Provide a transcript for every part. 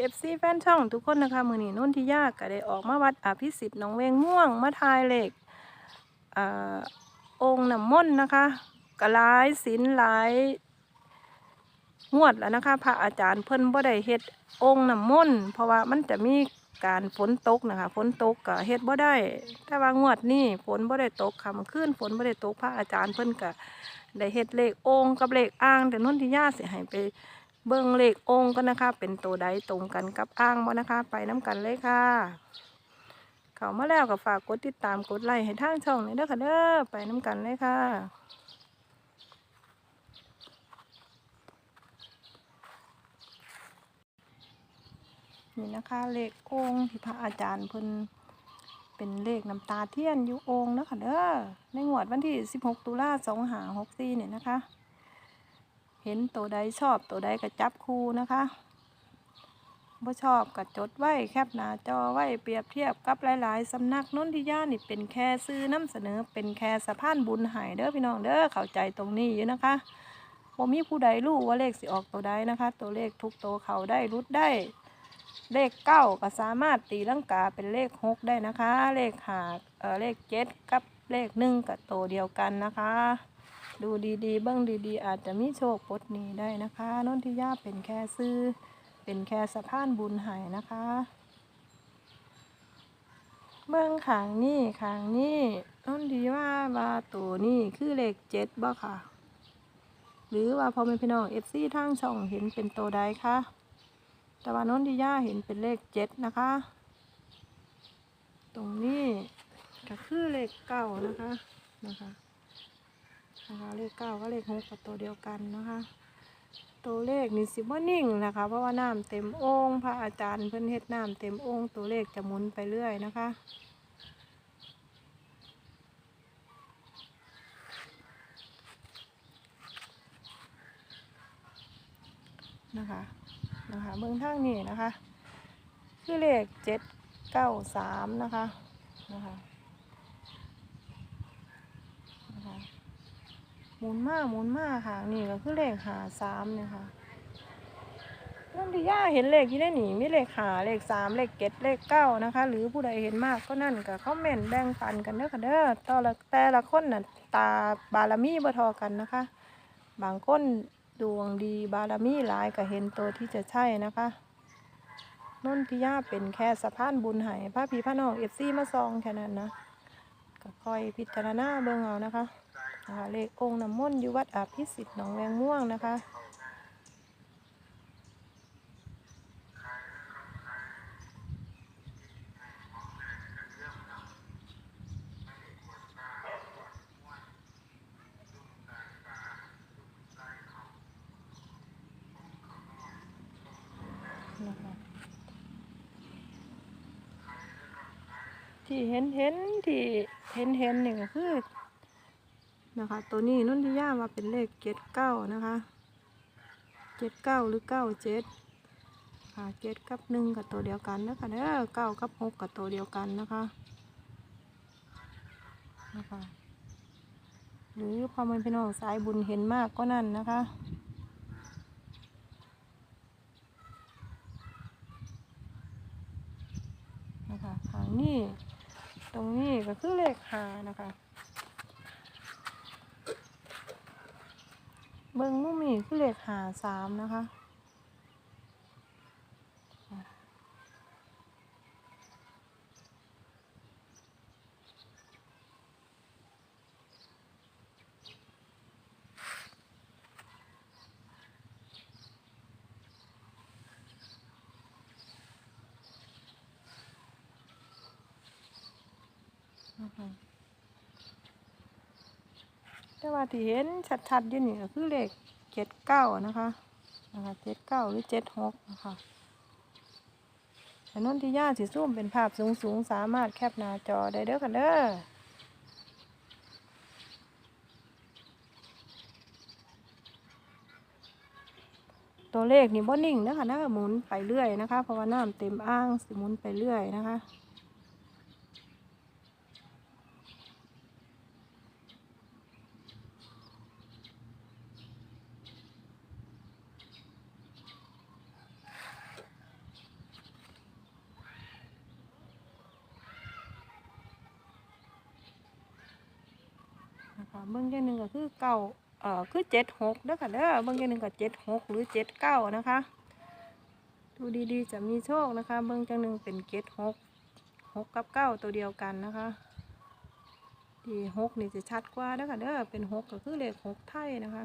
เอฟซีแฟนช่องทุกคนนะคะ มือนี้นุ่นที่ยากก็ได้ออกมาวัดอภิสิทธิ์หนองเวงม่วงมาทายเหล็กอองค์น้ำมนต์นะคะกหลายศิลหลายงวดแล้วนะคะ พระอาจารย์เพิ่นบ่ได้เฮ็ดองค์น้ำมนต์เพราะว่ามันจะมีการฝนตกนะคะฝนตกก็เฮ็ดบ่ได้ แต่ว่างวดนี้ฝนบ่ได้ตกค่ำคืนขึ้นฝนบ่ได้ตกพระอาจารย์เพิ่นก็ได้เฮ็ดเลของค์กับเลขอ่างแต่นุ่นที่ยาเสิให้ไป เบิ่งเลของค์ก็นะคะ เป็นตัวใดตรงกันกับอ้างบ่นะคะ ไปน้ำกันเลยค่ะ เข้ามาแล้วก็ฝากกดติดตามกดไลค์ให้ทางช่องนี้เด้อค่ะเด้อไปน้ำกันเลยค่ะนี่นะคะเลของค์ที่พระอาจารย์เพิ่นเป็นเลขน้ำตาเทียนอยู่องค์เด้อค่ะเด้อในงวดวันที่ 16 ตุลา2564เนี่ยนะคะ ห็นตัวใดชอบตัวใดก็จับคู่นะคะบ่ชอบก็จดไว้แคปหน้าจอไว้เปรียบเทียบกับหลาย ๆ สำนักนนทิยานี่เป็นแค่ซื้อนำเสนอเป็นแค่สะพานบุญหายเด้อพี่น้องเด้อเข้าใจตรงนี้อยู่นะคะบ่มีผู้ใดรู้ว่าเลขสิออกตัวใดนะคะ ตัวเลขทุกตัวเขาได้รุดได้ เลขเก้าก็สามารถตีลังกาเป็นเลขหกได้นะคะ เลขหาเออเลขเจ็ดกับเลขหนึ่งกับตัวเดียวกันนะคะ ดูดีๆ เบิ้งดีๆ อาจจะมีโชคปลดหนี้ได้นะคะนนทิยาเป็นแค่ซื้อ เป็นแค่สะพานบุญหายนะคะ เบิ้องขางนี่ขางนี่นนทิว่าว่าตัวนี่คือเลขเจ็ดบ่ค่ะ หรือว่าพอเป็นพี่น้องเอฟซีทางช่องเห็นเป็นตัวใดคะแต่ว่านนทิยาเห็นเป็นเลขเจ็ดนะคะ ตรงนี้ก็คือเลขเก้านะคะนะคะ นะคะ เลขเก้าก็เลขหกกับตัวเดียวกันนะคะ ตัวเลขนี่สิบ่นิ่งนะคะ เพราะว่าน้ำเต็มโอ่งพระอาจารย์เพิ่นเฮ็ดน้ำเต็มโอ่งตัวเลขจะหมุนไปเรื่อยนะคะนะคะนะคะเบื้องทางนี้นะคะ คือเลขเจ็ดเก้าสามนะคะนะคะนะคะ หมุนมากหมุนมากค่ะ นี่ก็คือเลขหาสามเนี่ยค่ะนั่นที่ย่าเห็นเลขที่ได้หนีมีเลขหาเลขสามเลขเจ็ดเลขเก้านะคะ หรือผู้ใดเห็นมากก็นั่นก็คอมเมนต์แบ่งปันกันเด้อค่ะเด้อต่อละแต่ละคนน่ะตาบารมีบ่ทอกันนะคะ บางคนดวงดีบารมีหลายก็เห็นตัวที่จะใช่นะคะนนทิยาเป็นแค่สะพานบุญให้พระพีพระน้องเอฟซีมาซองแค่นั้นนะก็คอยพิจารณาเบิ่งเอานะคะ นะคะเลของค์น้ำมนต์อยู่วัดอาภิสิทธิ์หนองแวงม่วงนะคะนะคะที่เห็นเห็นที่เห็นเห็นนี่ก็คือ นะคะ ตัวนี้นุ่นที่ย่ามาเป็นเลขเจ็ดเก้านะคะเจ็ดเก้าหรือเก้าเจ็ดค่ะเจ็ดกับหนึ่งกับตัวเดียวกันนะคะเด้อเก้ากับหกกับตัวเดียวกันนะคะนะคะหรือพอมันเป็นน้องสายบุญเห็นมากก็นั่นนะคะนะคะทางนี้ตรงนี้ก็คือเลขหานะคะ เบิ้งมุมนี่คือเลขหาสามนะคะนะคะ แต่ว่าที่เห็นชัดๆอยู่นี่ก็คือเลขเจ็ดเก้านะคะนะคะเจ็ดเก้าหรือเจ็ดหกนะคะแต่นนที่ย่าสิซูมเป็นภาพสูงๆ สามารถแคปหน้าจอได้เด้อกันเด้อตัวเลขนี่บ่นิ่งนะคะนะหมุนไปเรื่อยนะคะ เพราะว่าน้ำเต็มอ่างสิหมุนไปเรื่อยนะคะ คะเบิ้องอย่าหนึ่งก็คือเก้าเอ่อคือเจ็ดหกเด้อค่ะเด้อเบิ้องอย่าหนึ่งก็เจ็ดหกหรือเจ็ดเก้านะคะ ดูดีๆจะมีโชคนะคะ เบิ้องจังหนึ่งเป็นเจ็ดหกหกกับเก้าตัวเดียวกันนะคะที่หกนี่จะชัดกว่าเด้อค่ะเด้อเป็นหกก็คือเลขหกไทยนะคะ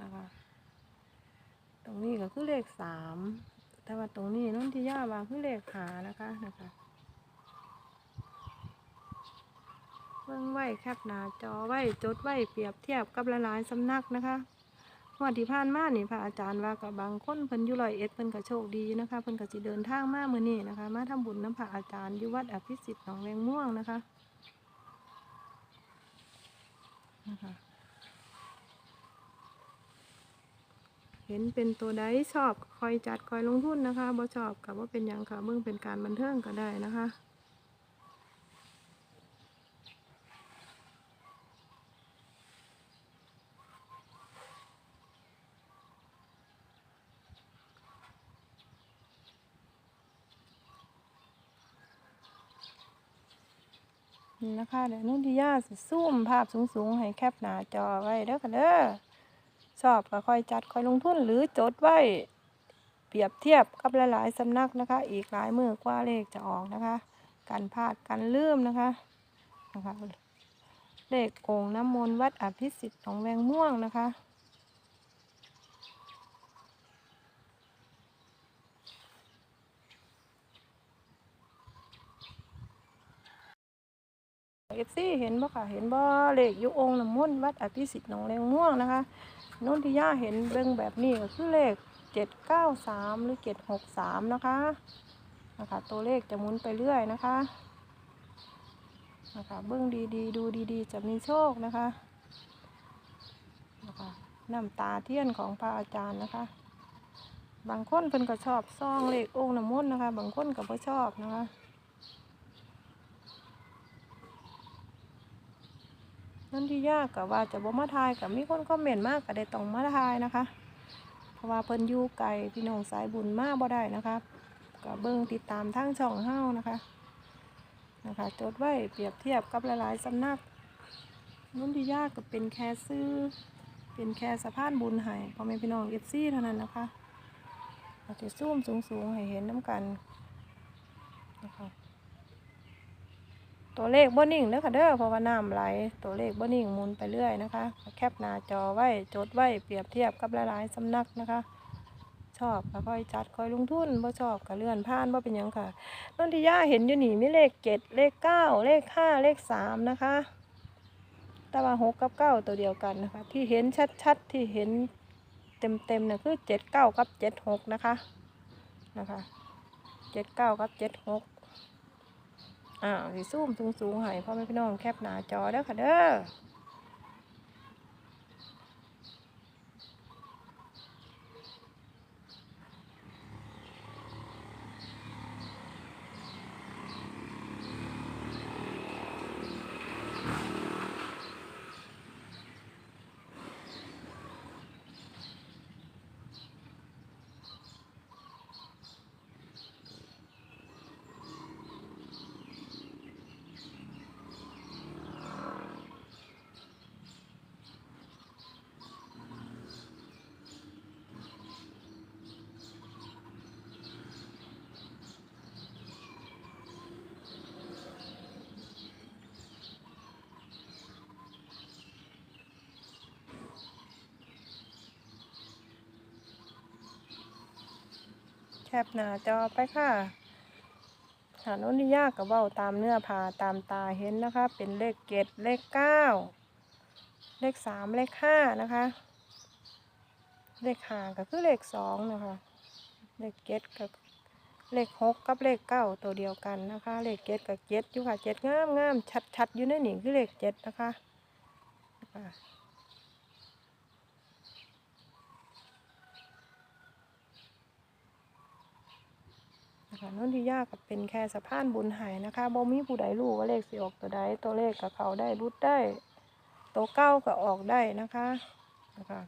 นะคะ ตรงนี้ก็คือเลขสามแต่ว่าตรงนี้นุ่นที่ย่าว่าคือเลขหานะคะนะคะ เบิ่งไว้แคปหน้าจอไว้จดไว้เปรียบเทียบกับหลายๆสำนักนะคะงวันที่ผ่านมานี่พระอาจารย์ว่ากับบางคนเพิ่นอยู่ร้อยเอ็ดเพิ่นก็โชคดีนะคะเพิ่นก็สิเดินทางมาเมื้อนี้นะคะ มาทำบุญน้ำพระอาจารย์อยู่วัดอภิสิทธิ์หนองแวงม่วงนะคะนะคะเห็นเป็นตัวใดชอบคอยจัดคอยลงทุนนะคะบ่ชอบกับว่าเป็นยังค่ะเบิ่งเป็นการบันเทิงก็ได้นะคะ นะคะเดี๋ยวนุ่นที่ย่าสิซูมภาพสูงๆ ให้แคปหน้าจอไว้เด้อค่ะเด้อชอบก็ค่อยจัดค่อยลงทุนหรือจดไว้ เปรียบเทียบกับหลายๆสำนักนะคะ อีกหลายมือกว่าเลขจะออกนะคะ การพลาดการลืมนะคะนะคะเลขโกงน้ำมนต์วัดอภิสิทธิ์ของแวงม่วงนะคะ เอฟซีเห็นบ่ค่ะ เห็นบ่เลขยุองน้ำมนต์วัดอภิสิทธิ์หนองแรงม่วงนะคะนนทิยาเห็นเบิ่งแบบนี้ก็คือเลขเจ็ดเก้าสามหรือเจ็ดหกสามนะคะนะคะ ตัวเลขจะหมุนไปเรื่อยนะคะนะคะเบิ่งดีๆดูดีๆ จะมีโชคนะคะนะคะน้ำตาเทียนของพระอาจารย์นะคะ บางคนเพิ่นก็ชอบซองเลของค์น้ำมนต์นะคะ บางคนก็บ่ชอบนะคะ นั่นที่ยากกับว่าจะบ่มาทายกับมีคนคอมเมนต์มากก็ได้ต้องมาทายนะคะ เพราะว่าเพิ่นอยู่ไกลพี่น้องสายบุญมากบ่ได้นะคะก็เบิ่งติดตามทางช่องเฮานะคะนะคะจดไว้เปรียบเทียบกับหลายๆสำนักนั่นที่ยากก็เป็นแค่ซื้อ เป็นแค่สะพานบุญให้พ่อแม่พี่น้องเอฟซีเท่านั้นนะคะเราจะซูมสูงๆให้เห็นน้ำกันนะคะ ตัวเลขบ่นิ่งเด้อค่ะเด้อเพราะว่าน้ำไหลตัวเลขบ่นิ่งหมุนไปเรื่อยนะคะ แคปหน้าจอไว้จดไว้เปรียบเทียบกับหลายๆสำนักนะคะ ชอบก็ค่อยจัดค่อยลงทุนบ่ชอบก็เลื่อนผ่านบ่เป็นหยังค่ะนนทิยาเห็นอยู่นี่มีเลขเจ็ดเลขเก้าเลขห้าเลขสามนะคะแต่ว่าหกกับเก้าตัวเดียวกันนะคะ ที่เห็นชัดๆที่เห็นเต็มๆเนี่ยคือเจ็ดเก้ากับเจ็ดหกนะคะนะคะเจ็ดเก้ากับเจ็ดหก อ่าสิซูมสูงๆให้พ่อแม่พี่น้องแคบหน้าจอเด้อค่ะเด้อ แคปหน้าจอไปค่ะหาน้นนี่ยากกับเบ้าตามเนื้อผ่าตามตาเห็นนะคะ เป็นเลขเกตเลขเก้าเลขสามเลขห้านะคะ เลขห้าก็คือเลขสองนะคะ เลขเกตกับเลขหกกับเลขเก้าตัวเดียวกันนะคะ เลขเกตกับเจ็ดอยู่ค่ะเจ็ดงามงามชัดชัดๆอยู่ในหนี่คือเลขเจ็ดนะคะ นะคะนะนนทิยากับเป็นแค่สะพานบุญหายนะคะบ่มีผู้ใดรู้ว่าเลขสิออกตัวใดตัวเลขกับเขาได้รุดได้ตัวเก้าก็ออกได้นะคะนะคะ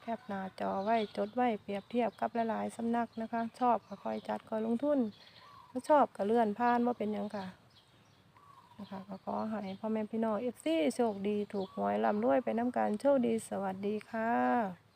แคปหน้าจอไว้จดไว้เปรียบเทียบกับหลายๆสำนักนะคะ ชอบก็คอยจัดคอยลงทุนถ้าชอบก็เลื่อนผ่านว่าเป็นยังค่ะนะคะก็ขอให้พ่อแม่พี่น้องเอฟซีโชคดีถูกหวยร่ำรวยไปน้ำกันโชคดีสวัสดีค่ะ